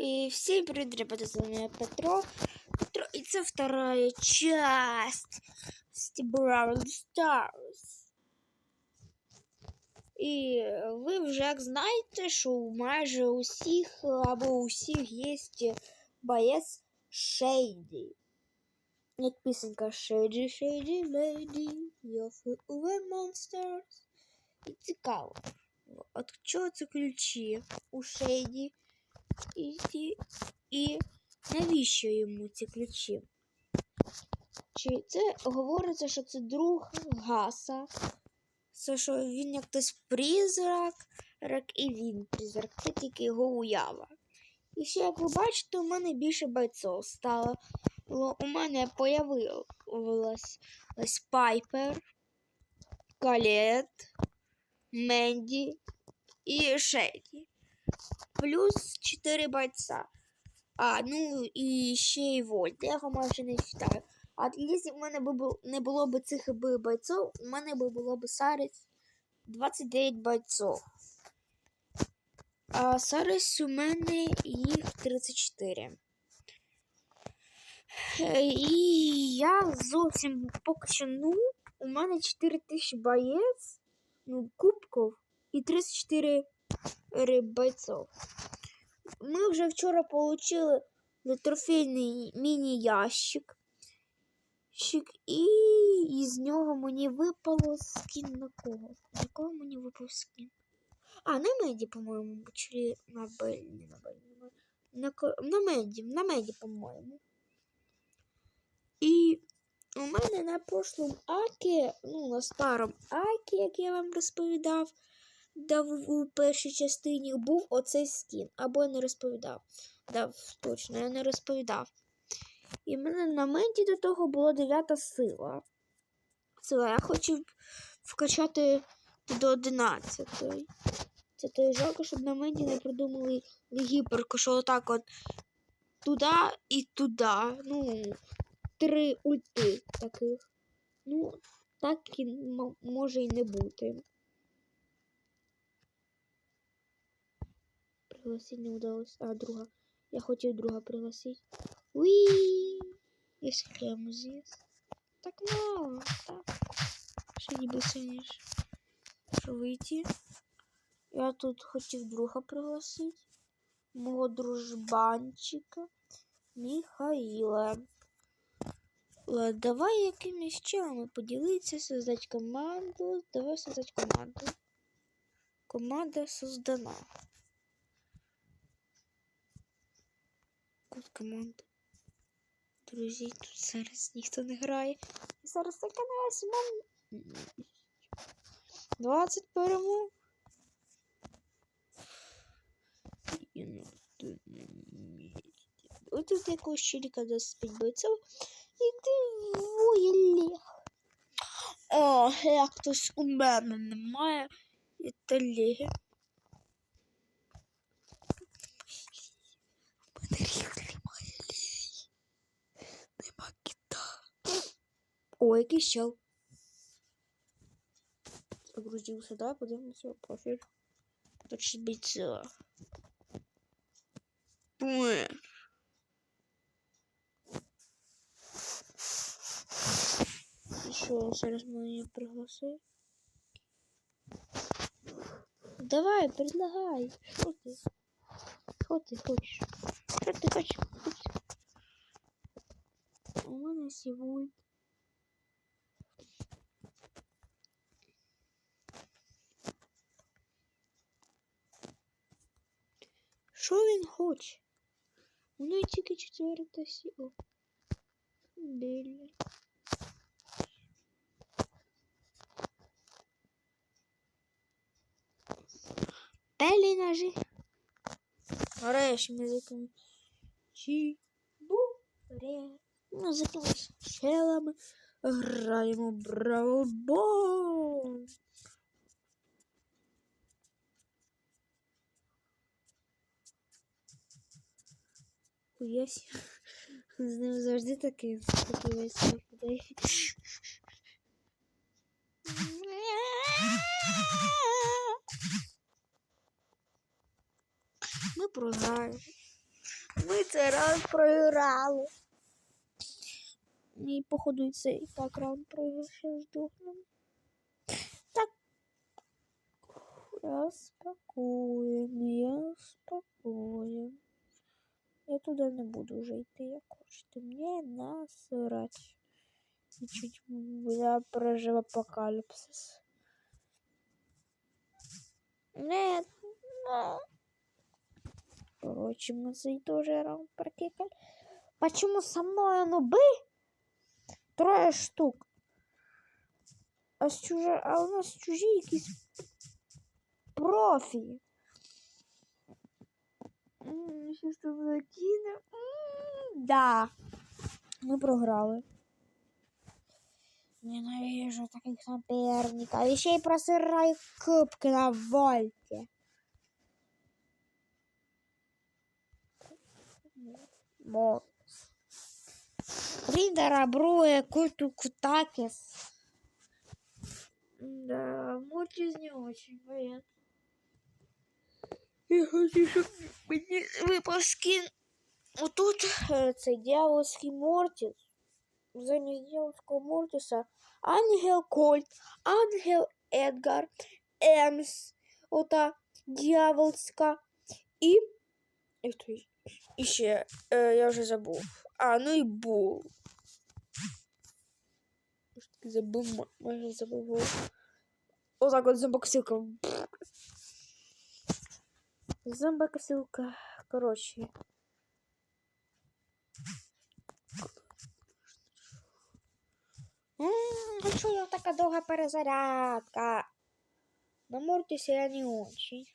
И всем привет, ребята, с вами Петро. Петро, и це вторая часть з Brawl Stars. І ви вже як знаєте, що у майже усіх або у всіх є боєць Шейді. Як пісенька Шейді, Шейді, Лейді, you're over monsters. І цікаво. От чого це ключі у Шейді? І, і, навіщо йому ці ключі? Чи це говориться, що це друг Гаса? Це що він як хтось призрак, рак і він призрак, це тільки його уява. І ще, як ви бачите, у мене більше бойців стало. У мене появилась ось Пайпер, Калет, Менді і Шейді. Плюс 4 бойця. А, ну і ще й Вольт. Я його майже не вважаю. А якщо в мене б не було б цих бойців, у мене б було б зараз 29 бойців. А зараз у мене їх 34. Е, І я зовсім поки що ну, у мене 4000 боєць, ну, кубків і 34 бойців. Ми вже вчора отримали трофейний міні-ящик. І із нього мені випало скін на кого? На кого мені випав скін? А, на Меді, по-моєму, чи на Беллі, на Беллі. На, на Меді, на Меді, по-моєму. І у мене на прошлому Акі, ну, на старому Акі, як я вам розповідав, дав у першій частині, був оцей скін. Або я не розповідав. Дав точно, я не розповідав. І в мене на менті до того була дев'ята сила. Сила. Я хотів вкачати до 11. Це то жалко, щоб на менті не придумали гіперку, що отак от туди і туди. Ну, три ульти таких. Ну, так і може і не бути. Пригласить не удалось. А, друга. Я хотів друга пригласить. Уи! Если прямо здесь. Так мало. Так. Ще ніби сильніше. Що вийти? Я тут хотів друга пригласити. Мого дружбанчика Михаїла. Давай якимись чинами поділитися, создати команду. Давай создати команду. Команда создана. Код команди. Друзі, тут зараз ніхто не грає. І зараз така на 20 перемог. Ось тут якогось челіка 25 бойців. І двоє лег. О, як хтось у мене немає. І то леги. О, якийсь чел. Загрузился, да? Подивимося його профіль. Точно бійця. Пуер. Еще зараз мені пригласить. Давай, предлагай. Что ты? Что ты хочешь? Что ты хочешь? У мене сівульт. Що він хоче? У неї тільки четверта сіла. Білі. Белі ножи. Нарешті ми закінчимо. Чі. Бу. Ну, з якимись челами граємо бравобол. Хуясі. З ним завжди такий веселий людей. Ми програємо. Ми цей раунд програли. І походу і цей так раунд програв, ще здохнемо. Так. Я спокоен, я спокоен. Я туди не буду вже йти, як хочете. Мені насрать. І чуть я пережив апокаліпсис. Нет, ну. Короче, мы за тоже раунд прокекали. Почему со мной нубы? Трое штук. А, з чужа... а у нас чужі якісь профі. Там закинем. М, Да. Ми програли. Ненавижу таких соперников. І ще й просираю кубки на вольте. Морс. Ридера, Бруе, Куту, Кутакис. Да, Мортис не очень, понятно. Я хочу, щоб мені випав скін. Отут е, цей дьявольський Мортіс. Замість дьявольського Мортіса Ангел Кольт, Ангел Едгар, Емс, ота дьявольська і. І хто і- і ще, е, я вже забув. А, ну і Бул. Я ж таки забув, ма- майже забув. Отак от зомбоксилка. Зомбоксилка. Коротше. М, А чого така довга перезарядка? На Мортисе я не очень.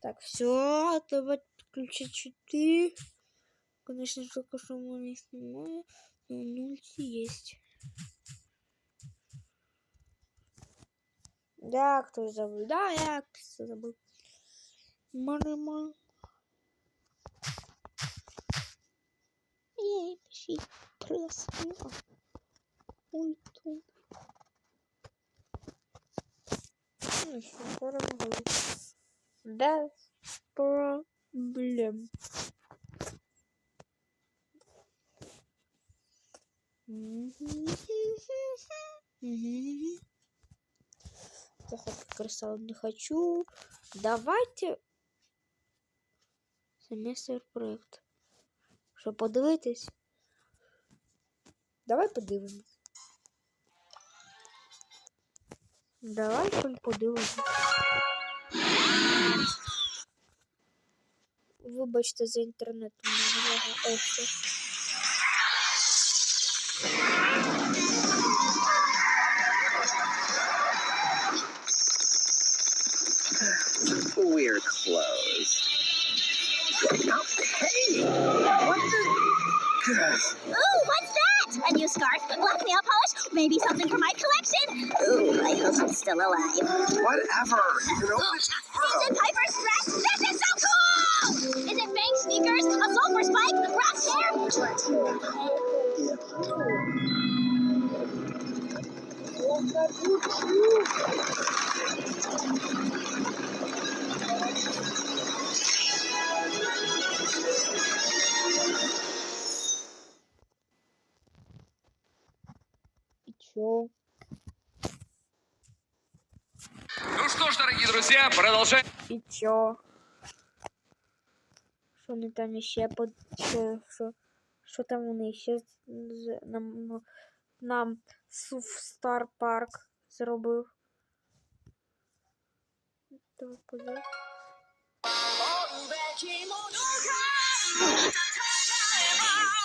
Так, все, давай подключить 4. Конечно, только что мы не снимаем, но нульти есть. Да, кто забыл? Да, я кто забыл. Марма. Я еще проснула. Уйду. Ну, еще скоро буду. Да, проблем. Я хочу кристалл не хочу. Давайте семестр проект. Щоб подивитись. Давай подивимось. Давай подивимось. Вибачте за інтернет. у мене ехо. We're closed. Hey! What the? Ooh, what's that? A new scarf, black nail polish, maybe something for my collection. Ooh, I hope I'm still alive. Whatever. You know, it's Is it Piper's dress? This is so cool! Is it Bank sneakers, a sulfur spike, Ross hair? І чо? Ну что ж, дорогие друзья, продолжаем. І чо? Що вони там іще под... Що, що, що там вони ще нам, нам Суф Стар Парк зробив? Давай подивимось.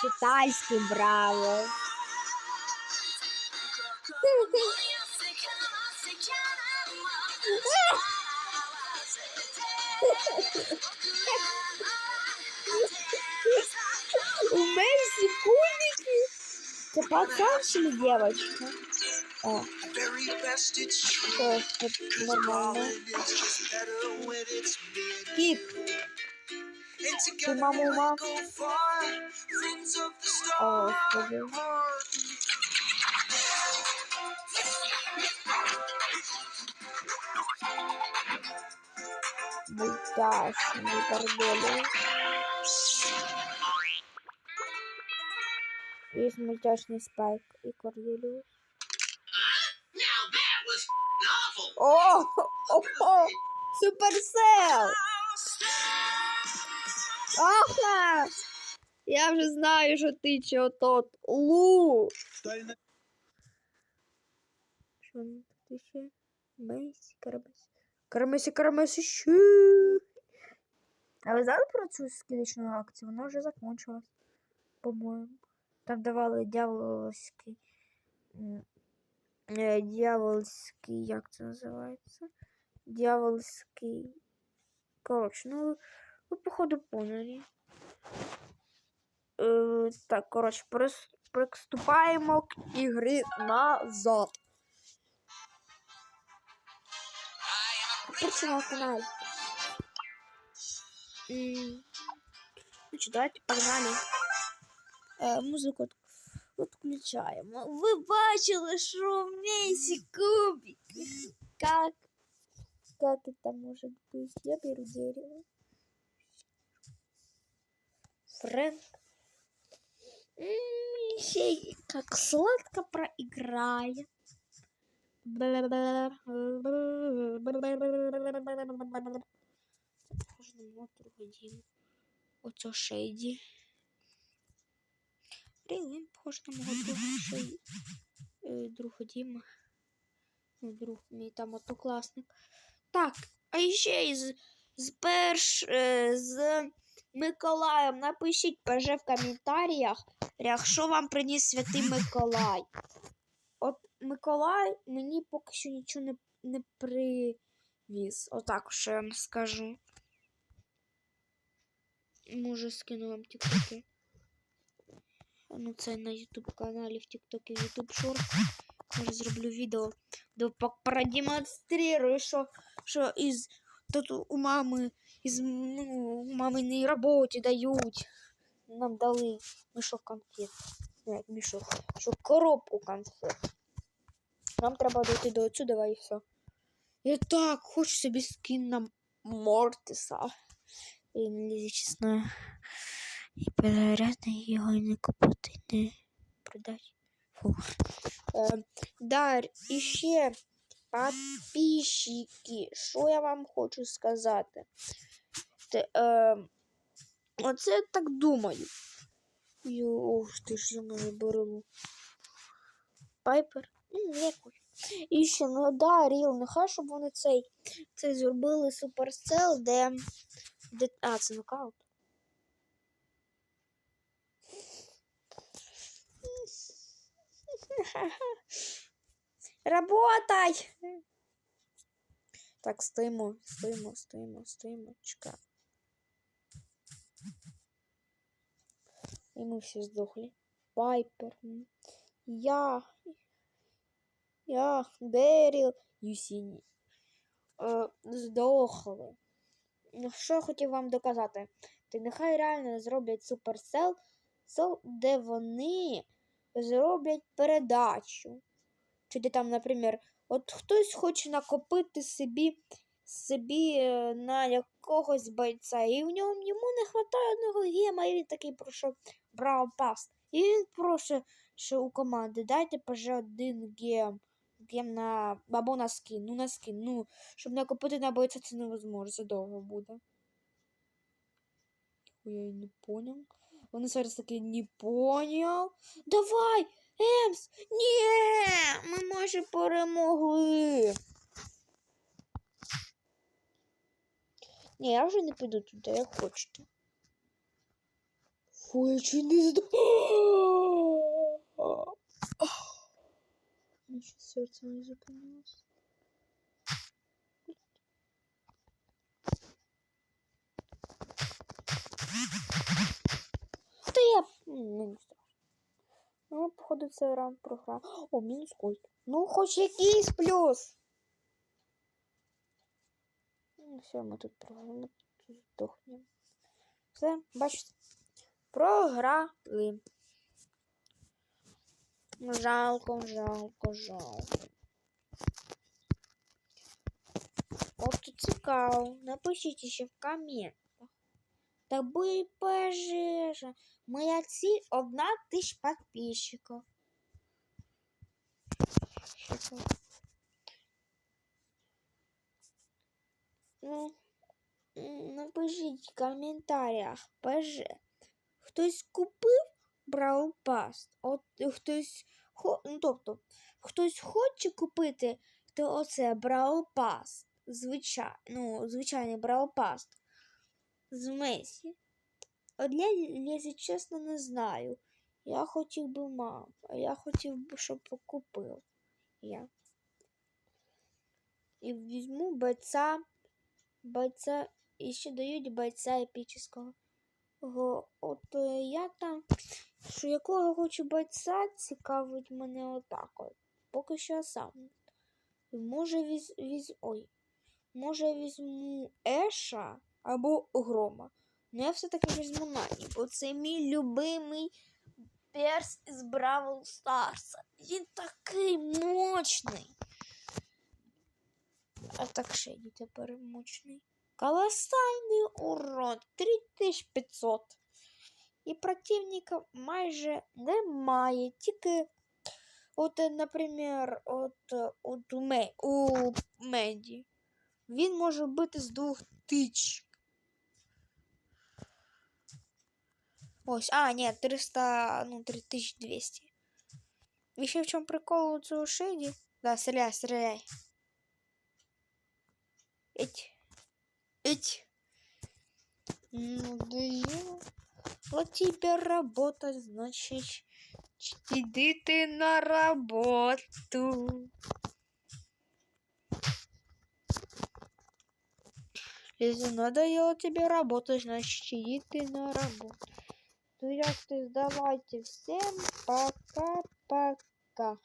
Китайський браво. У Мерсі кулики. Це пацан чи ли девочка? О, very best it's true. це тут нормально. It's just better when it's me. мультяшный бордель. Есть мультяшный Спайк и Корделиус. О, о, Суперсел! Аха! Я вже знаю, що ти чи отот. Лу! Що він тут ще? Месі, карабас. Карамесі, карамесі, ще. А ви знали про цю скидочну акцію? Вона вже закончилась, по-моєму. Там давали дьявольський. е, Дьявольський, як це називається? Дьявольський. Коротше, ну, ви, походу, поняли. Е, так, коротше, приступаємо к ігри назад. Перше на каналі. М, Значить, давайте погнали. Е, музику от- відключаємо. Ви бачили, що в Месі кубик. Как? Как это может быть? Я беру дерево. Фрэнк. М, Еще как сладко проиграет. Похоже на Оце Шейді. Блін, він похож на мого друга Шейді. Е, друга Діма. Ну, друг мій там однокласник. Так, а ще із з перш е, з Миколаєм напишіть поже в коментарях, якщо вам приніс святий Миколай. Миколай мені поки що нічого не, не привіз. Отак що я вам скажу. Може скину вам тіктоки. Ну, це на YouTube каналі в тіктокі YouTube Short. Може зроблю відео, де продемонструю, що, що із тут у мами із ну, у маминій роботі дають. Нам дали мішок конфет. Не, мішок, що коробку конфет. Нам треба дойти до отсюда і все. Я так хочу собі скін на Мортиса. І не чесно. І перегаряти його не купити, не продати. Фу. Е, да, і ще подписчики, що я вам хочу сказати? Те, е, оце я так думаю. Йо, ух ти ж я не беру. Пайпер? І ще, ну да, Ріл, нехай, щоб вони цей, цей зробили суперсел, де, де. А, це нокаут. Работай! Так, стоїмо, стоїмо, стоїмо, стоїмо. Чекаємо. І ми всі здохли. Пайпер. м, Я. Я, Деріл, Юсіні. Е, здохли. Ну, Що я хотів вам доказати? Ти нехай реально зроблять суперсел, де вони зроблять передачу. Чи де там, наприклад, от хтось хоче накопити собі, собі е, на якогось бойця, і в ньому йому не вистачає одного гема, і він такий пройшов Браво Пас. І він просить, що у команди дайте поже один гем. Гем на або на скін, ну на скін. Ну, щоб накопити на бойця це невозможно, довго буде. Я не понял. Вони зараз таки не понял. Давай! Емс! Ні! Ми майже перемогли. Ні, я вже не піду туди, як хочете. Фу, я чи не зда... Наше серце не зупинилось. Ну, не страшно. Ну, походу, цей раунд програв. О, мінус кольт. Ну, хоч якийсь плюс. Ну, все, ми тут програли. Здохнемо. Все, бачите. Програли. Жалко, жалко, жалко. От цікаво. Напишіть ще в коментах. Та буде пожежа. Моя ціль одна тисяч підписчиків. Ну, напишіть в коментарях, ПЖ. Хтось купив Brawl Pass? От хтось ну, тобто, хтось хоче купити, то оце Brawl Pass. Звичай, ну, звичайний Brawl Pass з Месі. От я, якщо чесно, не знаю. Я хотів би мав, а я хотів би, щоб купив. Я. І візьму бойця, бойця, і ще дають бойця епічного. От е, я там, що якого хочу бойця, цікавить мене отак от. Поки що сам. Може віз, віз, ой, може візьму Еша або Грома. Ну я все-таки візьму Нані, бо це мій любимий перс із Бравл Старса. Він такий мощний. А так Шеді тепер мощний. Колосальний урон 3500. І противника майже немає. Тільки, от, е, наприклад, от, е, от у, Ме, у Меді. Він може бити з двох тичок. Ось, а, ні, 300, ну, 3200. І ще в чому прикол у цього шейді? Да, стреляй, стреляй. Ить. Да я... Вот тебе работать, значит, иди ты на работу. Если надоело тебе работать, значит, иди ты на работу. Ну, як ти, давайте всем пока-пока.